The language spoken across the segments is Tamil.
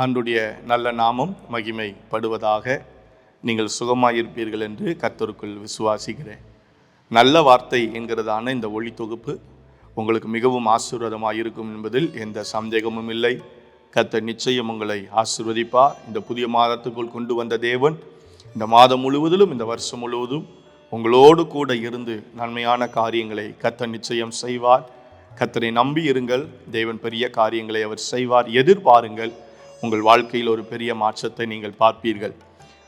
ஆண்டுடைய நல்ல நாமம் மகிமைப்படுவதாக நீங்கள் சுகமாயிருப்பீர்கள் என்று கத்தருக்குள் விசுவாசிக்கிறேன். நல்ல வார்த்தை என்கிறதான இந்த ஒளி தொகுப்பு உங்களுக்கு மிகவும் ஆசீர்வாதமாக இருக்கும் என்பதில் எந்த சந்தேகமும் இல்லை. கத்த நிச்சயம் உங்களை ஆசிர்வதிப்பார். இந்த புதிய மாதத்துக்குள் கொண்டு வந்த தேவன் இந்த மாதம் முழுவதிலும் இந்த வருஷம் முழுவதும் உங்களோடு கூட இருந்து நன்மையான காரியங்களை கத்த நிச்சயம் செய்வார். கத்தரை நம்பி இருங்கள். தேவன் பெரிய காரியங்களை அவர் செய்வார். எதிர்பாருங்கள். உங்கள் வாழ்க்கையில் ஒரு பெரிய மாற்றத்தை நீங்கள் பார்ப்பீர்கள்.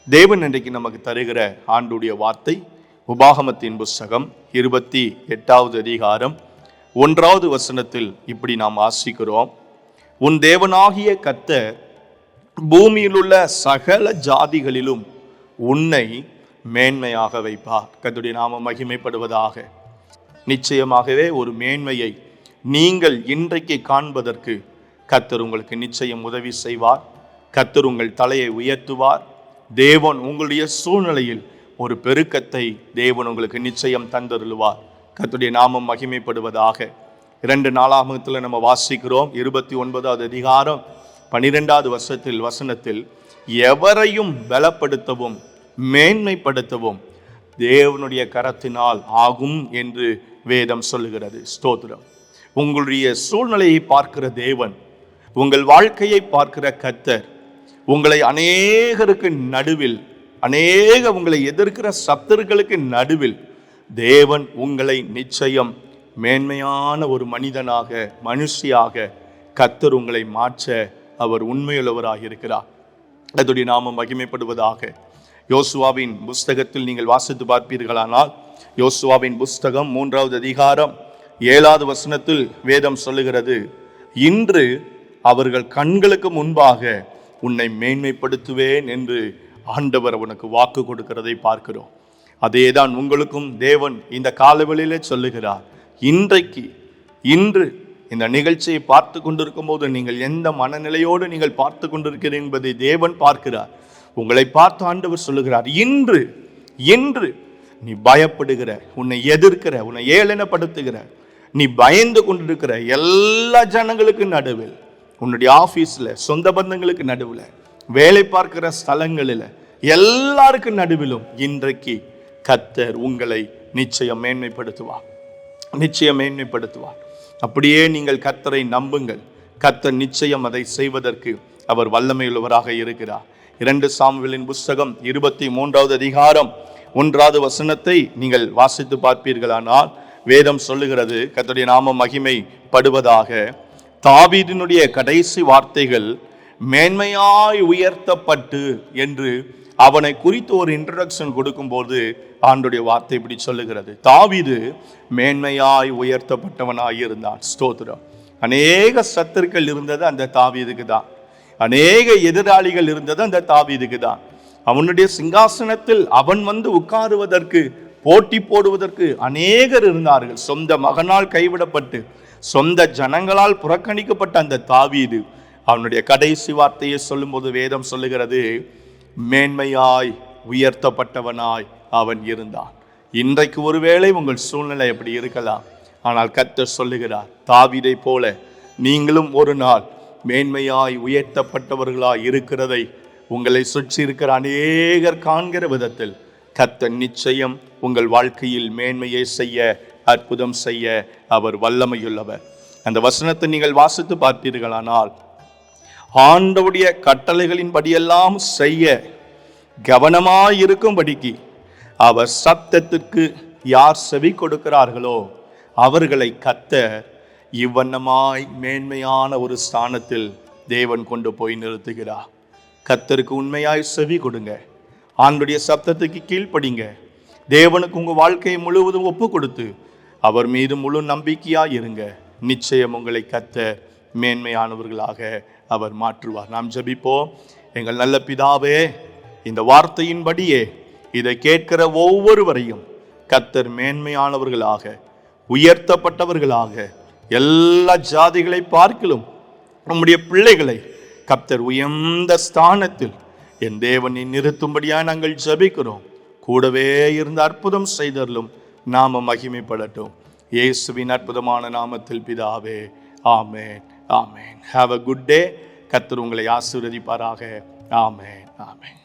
தேவன் இன்றைக்கு நமக்கு தருகிற ஆண்டுடைய வார்த்தை உபாகமத்தின் புஸ்தகம் இருபத்தி எட்டாவது அதிகாரம் ஒன்றாவது வசனத்தில் இப்படி நாம் ஆசிக்கிறோம் உன் தேவனாகிய கத்த பூமியிலுள்ள சகல ஜாதிகளிலும் உன்னை மேன்மையாக வைப்பார் கத்துடைய நாம மகிமைப்படுவதாக. நிச்சயமாகவே ஒரு மேன்மையை நீங்கள் இன்றைக்கு காண்பதற்கு கத்தர் உங்களுக்கு நிச்சயம் உதவி செய்வார். கத்தர் உங்கள் தலையை உயர்த்துவார். தேவன் உங்களுடைய சூழ்நிலையில் ஒரு பெருக்கத்தை தேவன் உங்களுக்கு நிச்சயம் தந்தருளுவார். கத்துடைய நாமம் மகிமைப்படுவதாக. இரண்டு நாளாகத்தில் நம்ம வாசிக்கிறோம். இருபத்தி ஒன்பதாவது அதிகாரம் பனிரெண்டாவது வருஷத்தில் வசனத்தில் எவரையும் பலப்படுத்தவும் மேன்மைப்படுத்தவும் தேவனுடைய கரத்தினால் ஆகும் என்று வேதம் சொல்லுகிறது. ஸ்தோத்திரம். உங்களுடைய சூழ்நிலையை பார்க்கிற தேவன் உங்கள் வாழ்க்கையை பார்க்கிற கத்தர் உங்களை அநேகருக்கு நடுவில் அநேக உங்களை எதிர்க்கிற சப்தர்களுக்கு நடுவில் தேவன் உங்களை நிச்சயம் மேன்மையான ஒரு மனிதனாக மனுஷியாக கத்தர் உங்களை மாற்ற அவர் உண்மையுள்ளவராக இருக்கிறார். அதோடைய நாமம் மகிமைப்படுவதாக. யோசுவாவின் புஸ்தகத்தில் நீங்கள் வாசித்து பார்ப்பீர்களானால் யோசுவாவின் புஸ்தகம் மூன்றாவது அதிகாரம் ஏழாவது வசனத்தில் வேதம் சொல்லுகிறது இன்று அவர்கள் கண்களுக்கு முன்பாக உன்னை மேன்மைப்படுத்துவேன் என்று ஆண்டவர் உனக்கு வாக்கு கொடுக்கிறதை பார்க்கிறோம். அதேதான் உங்களுக்கும் தேவன் இந்த காலவெளியிலே சொல்லுகிறார். இன்றைக்கு இன்று இந்த நிகழ்ச்சியை பார்த்து கொண்டிருக்கும் போது நீங்கள் எந்த மனநிலையோடு நீங்கள் பார்த்து கொண்டிருக்கிறீர்கள் என்பதை தேவன் பார்க்கிறார். உங்களை பார்த்து ஆண்டவர் சொல்லுகிறார் இன்று இன்று நீ பயப்படுகிற உன்னை எதிர்க்கிற உன்னை ஏளனப்படுத்துகிற நீ பயந்து கொண்டிருக்கிற எல்லா ஜனங்களுக்கு நடுவில் உன்னுடைய ஆஃபீஸில் சொந்த பந்தங்களுக்கு நடுவில் வேலை பார்க்கிற ஸ்தலங்களில் எல்லாருக்கும் நடுவிலும் இன்றைக்கு கத்தர் உங்களை நிச்சயம் மேன்மைப்படுத்துவார் நிச்சயம் மேன்மைப்படுத்துவார் அப்படியே நீங்கள் கத்தரை நம்புங்கள். கத்தர் நிச்சயம் அதை செய்வதற்கு அவர் வல்லமையுள்ளவராக இருக்கிறார். இரண்டு சாமுவேலின் புஸ்தகம் இருபத்தி மூன்றாவது அதிகாரம் ஒன்றாவது வசனத்தை நீங்கள் வாசித்து பார்ப்பீர்களானால் வேதம் சொல்லுகிறது கத்தருடைய நாம மகிமைப்படுவதாக. தாவீதினுடைய கடைசி வார்த்தைகள் மேன்மையாய் உயர்த்தப்பட்டு என்று அவனை குறித்து ஒரு இன்ட்ரடக்ஷன் கொடுக்கும்போது ஆண்டுடைய வார்த்தை இப்படி சொல்லுகிறது. தாவிது மேன்மையாய் உயர்த்தப்பட்டவனாய் இருந்தான் ஸ்தோத்திரம். அநேக சத்துருக்கள் இருந்தது அந்த தாவீதுக்கு தான். அநேக எதிராளிகள் இருந்தது அந்த தாவீதுக்கு தான். அவனுடைய சிங்காசனத்தில் அவன் வந்து உட்காருவதற்கு போட்டி போடுவதற்கு அநேகர் இருந்தார்கள். சொந்த மகனால் கைவிடப்பட்டு சொந்த ஜனங்களால் புறக்கணிக்கப்பட்ட அந்த தாவீது அவனுடைய கடைசி வார்த்தையை சொல்லும்போது வேதம் சொல்லுகிறது மேன்மையாய் உயர்த்தப்பட்டவனாய் அவன் இருந்தான். இன்றைக்கு ஒருவேளை உங்கள் சூழ்நிலை எப்படி இருக்கலாம். ஆனால் கர்த்தர் சொல்லுகிறார் தாவிதை போல நீங்களும் ஒரு நாள் மேன்மையாய் உயர்த்தப்பட்டவர்களாய் இருக்கிறதை உங்களை சுற்றி இருக்கிற அநேகர் காண்கிற விதத்தில் கத்த நிச்சயம் உங்கள் வாழ்க்கையில் மேன்மையை செய்ய அற்புதம் செய்ய அவர் வல்லமையுள்ளவர். அந்த வசனத்தை நீங்கள் வாசித்து பார்த்தீர்களானால் ஆண்டவுடைய கட்டளைகளின்படியெல்லாம் செய்ய கவனமாயிருக்கும்படிக்கு அவர் சத்தத்திற்கு யார் செவி கொடுக்கிறார்களோ அவர்களை கத்த இவ்வண்ணமாய் மேன்மையான ஒரு ஸ்தானத்தில் தேவன் கொண்டு போய் நிறுத்துகிறார். கத்தருக்கு உண்மையாய் செவி கொடுங்க. ஆண்டுடைய சப்தத்துக்கு கீழ்ப்படிங்க. தேவனுக்கு உங்கள் வாழ்க்கையை முழுவதும் ஒப்பு கொடுத்து அவர் மீது முழு நம்பிக்கையாக இருங்க நிச்சயம் உங்களை கத்த மேன்மையானவர்களாக அவர் மாற்றுவார். நாம் ஜெபிப்போம். எங்கள் நல்ல பிதாவே இந்த வார்த்தையின்படியே இதை கேட்கிற ஒவ்வொருவரையும் கத்தர் மேன்மையானவர்களாக உயர்த்தப்பட்டவர்களாக எல்லா ஜாதிகளை பார்க்கிலும் நம்முடைய பிள்ளைகளை கப்தர் உயர்ந்த ஸ்தானத்தில் என் தேவனை நிறுத்தும்படியாக நாங்கள் ஜெபிக்கிறோம். கூடவே இருந்து அற்புதம் செய்தரலும் நாம மகிமைப்படட்டும். இயேசுவின் அற்புதமான நாமத்தில் பிதாவே ஆமேன் ஆமேன். ஹாவ் அ குட் டே கத்தர் உங்களை ஆசீர்வதிப்பாராக. ஆமேன் ஆமேன்.